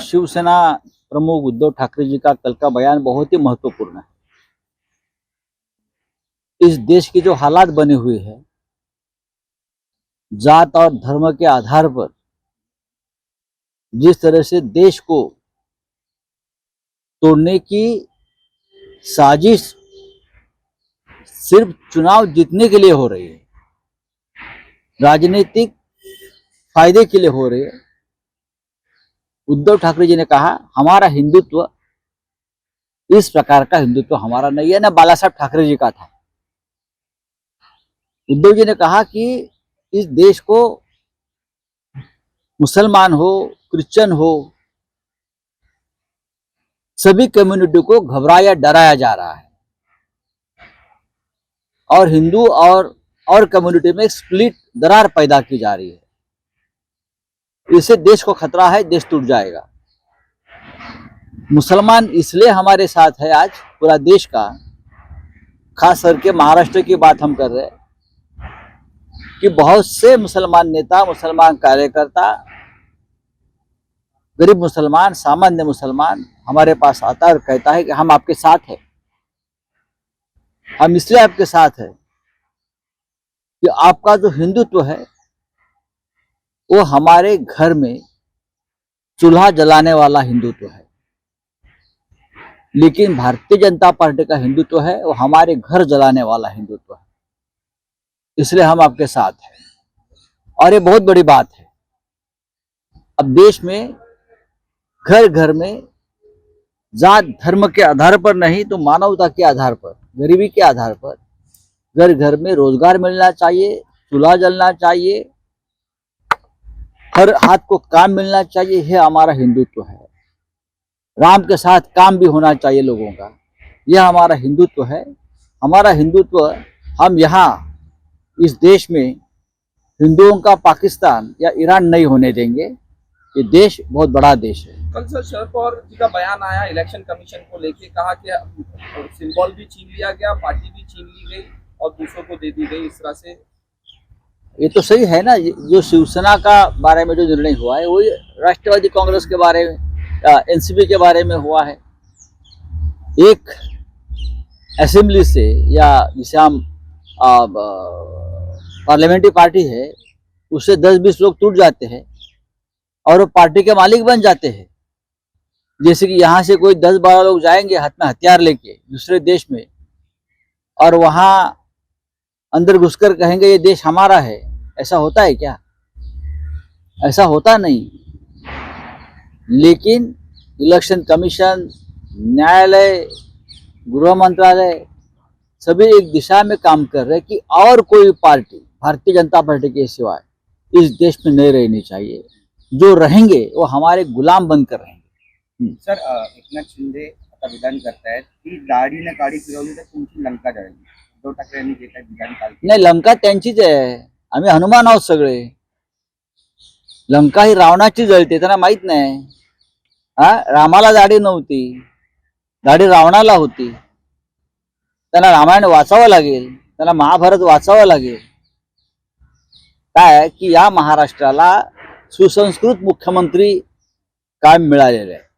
शिवसेना प्रमुख उद्धव ठाकरे जी का कल का बयान बहुत ही महत्वपूर्ण है। इस देश की जो हालात बने हुए हैं, जात और धर्म के आधार पर जिस तरह से देश को तोड़ने की साजिश सिर्फ़ चुनाव जीतने के लिए हो रही है, राजनीतिक फ़ायदे के लिए हो रही है उद्धव ठाकरे जी ने कहा, हमारा हिंदुत्व इस प्रकार का हिंदुत्व हमारा नहीं है, ना बाला साहब ठाकरे जी का था। उद्धव जी ने कहा कि इस देश को मुसलमान हो, क्रिश्चियन हो, सभी कम्युनिटी को घबराया, डराया जा रहा है। और हिंदू और और कम्युनिटी में स्प्लिट, दरार पैदा की जा रही है। इससे देश को खतरा है, देश टूट जाएगा। मुसलमान इसलिए हमारे साथ है आज, पूरा देश का, खास करके महाराष्ट्र की बात हम कर रहे हैं, कि बहुत से मुसलमान नेता, मुसलमान कार्यकर्ता, गरीब मुसलमान, सामान्य मुसलमान हमारे पास आता है और कहता है कि हम आपके साथ हैं। हम इसलिए आपके साथ हैं कि आपका जो हिंदुत्व है वो हमारे घर में चूल्हा जलाने वाला हिंदुत्व है। लेकिन भारतीय जनता पार्टी का हिंदुत्व है, वो हमारे घर जलाने वाला हिंदुत्व है। इसलिए हम आपके साथ हैं। और ये बहुत बड़ी बात है। अब देश में घर घर में जात धर्म के आधार पर नहीं तो मानवता के आधार पर, गरीबी के आधार पर घर घर में रोज़गार मिलना चाहिए, चूल्हा जलना चाहिए हर हाथ को काम मिलना चाहिए यह हमारा हिंदुत्व है। राम के साथ काम भी होना चाहिए लोगों का। यह हमारा हिंदुत्व है। हमारा हिंदुत्व, हम यहाँ इस देश में हिंदुओं का पाकिस्तान या ईरान नहीं होने देंगे। ये देश बहुत बड़ा देश है। कल सर शरद पवार जी का बयान आया, इलेक्शन कमीशन को लेके कहा कि सिंबल भी छीन लिया गया, पार्टी भी छीन ली गई और दूसरों को दे दी गई इस तरह से। ये तो सही है ना जो शिवसेना का बारे में जो निर्णय हुआ है, वही राष्ट्रवादी कांग्रेस के बारे में एनसीपी के बारे में हुआ है। एक असेंबली से, या जिसे हम पार्लियामेंट्री पार्टी है, उससे दस बीस लोग टूट जाते हैं, और वो पार्टी के मालिक बन जाते हैं। जैसे कि यहाँ से कोई दस बारह लोग जाएँगे हाथ में हथियार लेके, दूसरे देश में, और वहाँ अंदर घुसकर कहेंगे ये देश हमारा है। ऐसा होता है क्या? ऐसा होता नहीं। लेकिन इलेक्शन कमीशन न्यायालय गृह मंत्रालय सभी एक दिशा में काम कर रहे हैं कि और कोई पार्टी भारतीय जनता पार्टी के सिवाय इस देश में नहीं रहनी चाहिए। जो रहेंगे वो हमारे गुलाम बनकर रहेंगे। सर अ, एकनाथ शिंदे आता विधान करतायत की दाढीने काडी फिरवली तर तुमची लंका जळेल उद्धव ठाकरे यांनी जे काही नाही लंका त्यांचीच आहे. आम्ही हनुमान आहोत सगळे. लंका ही रावणाची जळते त्यांना माहीत नाही. हा? रामाला दाढी नव्हती. दाढी रावणाला होती. त्यांना रामायण वाचावं लागेल. त्यांना महाभारत वाचावं लागेल. काय? की या महाराष्ट्राला सुसंस्कृत मुख्यमंत्री काय मिळालेले? आहे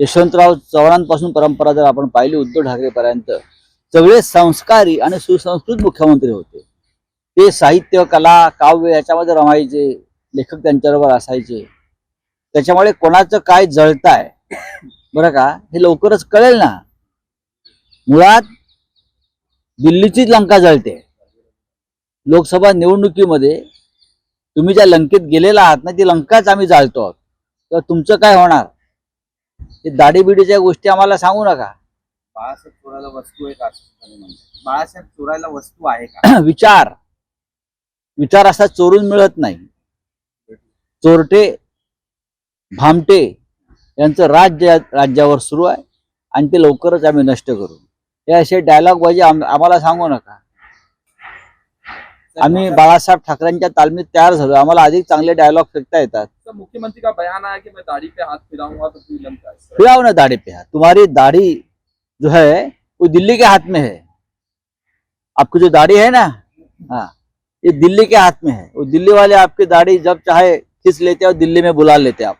यशवंतराव चव्हाणांपासून परंपरा जर आपण पाहिली उद्धव ठाकरेपर्यंत सगळे संस्कारी आणि सुसंस्कृत मुख्यमंत्री होते. ते साहित्य कला काव्य याच्यामध्ये रमायचे लेखक त्यांच्याबरोबर असायचे. त्याच्यामुळे कोणाचं काय जळताय बरं का हे लवकरच कळेल ना. मुळात दिल्लीचीच लंका जळते. लोकसभा निवडणुकीमध्ये तुम्ही ज्या लंकेत गेलेला आहात ना ती लंकाच आम्ही जाळतो आहोत. तर तुमचं काय होणार? हे दाढीबिडीच्या गोष्टी आम्हाला सांगू नका. बाळासाहेब चोरायला वस्तू आहे का बाळासाहेब चोरायला वस्तू आहे का? विचार. विचार असा चोरून मिळत नाही. चोरटे भामटे यांचं राज्य राज्यावर सुरू आहे आणि ते लवकरच आम्ही नष्ट करू. हे असे डायलॉग आम- आम्हाला सांगू नका. आम्ही बाळासाहेब ठाकरेंच्या तालमीत तयार झालो. आम्हाला अधिक चांगले डायलॉग फेकता येतात. मुख्यमंत्री का बयान आया कि मैं दाढ़ी पे हाथ फिराऊंगा तो ना दाढ़ी पे हाथ. तुम्हारी दाढ़ी जो है, वो दिल्ली के हाथ में है। आपकी जो दाढ़ी है ना? हाँ ये दिल्ली के हाथ में है। वो दिल्ली वाले आपकी दाढ़ी जब चाहे खींच लेते हैं और दिल्ली में बुला लेते आप।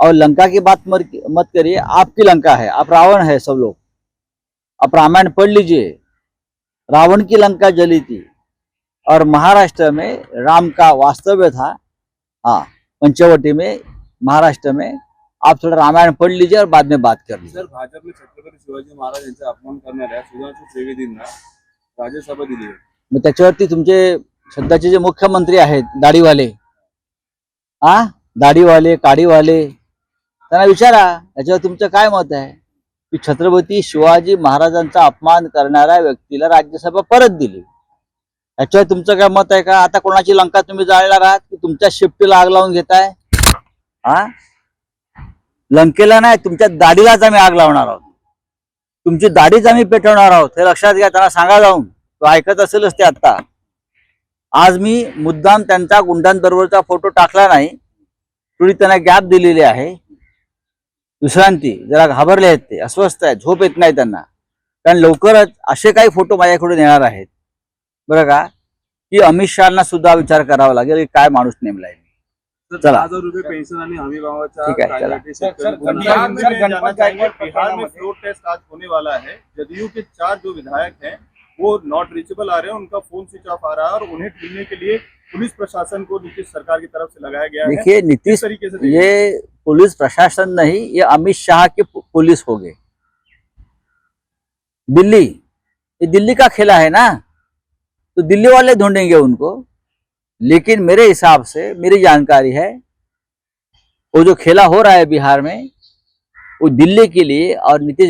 और लंका की बात मत करिए, आपकी लंका है, आप रावण है सब लोग। आप रामायण पढ़ लीजिए। रावण की लंका जली थी। और महाराष्ट्र में राम का वास्तव्य था। हाँ पंचवटी में महाराष्ट्र में आप थोड़ा रामायण पढ़ लीजिए और बाद में बात कर लीजिए। सर भाजपने छत्रपती शिवाजी महाराज यांचा अपमान करणाऱ्या सुधांशू त्रिवेदींना राज्यसभा दिली मग त्याच्यावरती तुमचे सध्याचे जे मुख्यमंत्री आहेत दाढीवाले आ? दाढीवाले काडीवाले त्यांना विचारा याच्यावर तुमचं काय मत आहे? की छत्रपती शिवाजी महाराजांचा अपमान करणाऱ्या व्यक्तीला राज्यसभा परत दिली. याच्यावर तुमचं काय मत आहे का? आता कोणाची लंका तुम्ही जाळणार आहात की तुमच्या शिफ्टीला आग लावून घेताय? हा लंकेला नाही तुमच्या दाढीलाच आम्ही आग लावणार आहोत. तुमची दाढीच आम्ही पेटवणार आहोत. हे लक्षात घ्या त्यांना सांगा जाऊन. तो ऐकत असेलच ते आता. आज मी मुद्दाम त्यांचा गुंडांबरोबरचा फोटो टाकला नाही. थोडी त्यांना गॅप दिलेली आहे. विश्रांती जरा घाबरले आहेत ते. अस्वस्थ आहेत झोप येत नाही त्यांना. कारण लवकरच असे काही फोटो माझ्याकडून येणार आहेत. बरं का? की अमित शहाना सुद्धा विचार करावा लागेल की काय माणूस नेमलाय चला. हज़ार रुपये पेन्शन आणि हमी है। जदयू के चार जो विधायक हैं वो नॉट रीचेबल आ रहे हैं उनका फ़ोन स्विच ऑफ़ आ रहा है और उन्हें ढूँढने के लिए पुलिस प्रशासन को नीतीश सरकार की तरफ़ से लगाया गया देखिए नीतीश तरीके से ये पुलिस प्रशासन नहीं ये अमित शाह की पुलिस हो गई दिल्ली ये दिल्ली का खेला है ना? तो दिल्ली वाले ढूंढेंगे उनको। लेकिन मेरे हिसाब से, मेरी जानकारी है, वो जो खेला हो रहा है बिहार में, वो दिल्ली के लिए और नीतीश